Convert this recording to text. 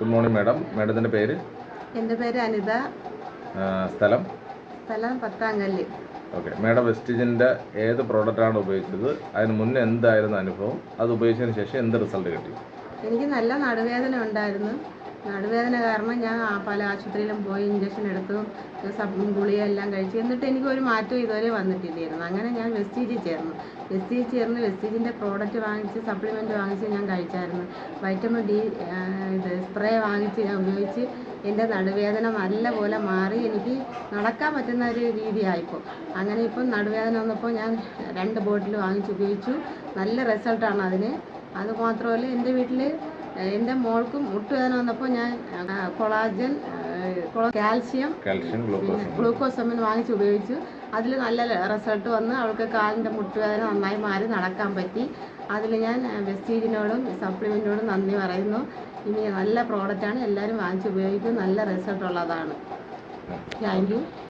Good morning madam മാഡത്തിന്റെ പേര്? എന്റെ പേര് അനിത. സ്ഥലം? സ്ഥലം പത്താങ്കല്ല് ഓക്കെ മാഡം വെസ്റ്റിജിന്റെ ഏത് പ്രോഡക്റ്റാണ് ഉപയോഗിച്ചത്? അതിന് മുന്നേ എന്തായിരുന്നു അനുഭവം? അത് ഉപയോഗിച്ചതിന് ശേഷം എന്ത് റിസൾട്ട് കിട്ടി? എനിക്ക് നല്ല നടുവേദന ഉണ്ടായിരുന്നു. നടുവേദന കാരണം ഞാൻ പല ആശുപത്രിയിലും പോയി ഇഞ്ചക്ഷൻ എടുത്തു സബ് ഗുളികയെല്ലാം കഴിച്ചു. എന്നിട്ട് എനിക്ക് ഒരു മാറ്റവും ഇതുവരെ വന്നിട്ടില്ലായിരുന്നു. അങ്ങനെ ഞാൻ വെസ്റ്റീജിൽ ചേർന്നു. വെസ്റ്റീജിൽ ചേർന്ന് വെസ്റ്റീജിന്റെ പ്രോഡക്റ്റ് വാങ്ങിച്ച് സപ്ലിമെന്റ് വാങ്ങിച്ച് ഞാൻ കഴിച്ചായിരുന്നു. വൈറ്റമിൻ ഡി ഇത് സ്പ്രേ വാങ്ങിച്ച് ഞാൻ ഉപയോഗിച്ച് എന്റെ നടുവേദന നല്ലപോലെ മാറി. എനിക്ക് നടക്കാൻ പറ്റുന്ന ഒരു രീതിയായിപ്പോൾ അങ്ങനെ ഇപ്പം നടുവേദന വന്നപ്പോൾ ഞാൻ രണ്ട് ബോട്ടിൽ വാങ്ങിച്ച് ഉപയോഗിച്ചു. നല്ല റിസൾട്ടാണ് അതിന്. അതുമാത്രമല്ല എന്റെ വീട്ടിൽ എന്റെ മോൾക്കും മുട്ടുവേദന വന്നപ്പോൾ ഞാൻ കൊളാജൻ കാൽസ്യം കാൽഷ്യം ഗ്ലൂക്കോസ് അമ്മിന് വാങ്ങിച്ച് ഉപയോഗിച്ചു. അതിൽ നല്ല റിസൾട്ട് വന്ന് അവൾക്ക് കാലിന്റെ മുട്ടുവേദന നന്നായി മാറി നടക്കാൻ പറ്റി. അതിൽ ഞാൻ വെസ്റ്റീജിനോടും സപ്ലിമെന്റിനോടും നന്ദി പറയുന്നു. ഇനി നല്ല പ്രോഡക്റ്റാണ് എല്ലാവരും വാങ്ങിച്ച് ഉപയോഗിക്കും. നല്ല റിസൾട്ട് ഉള്ളതാണ് താങ്ക് യു.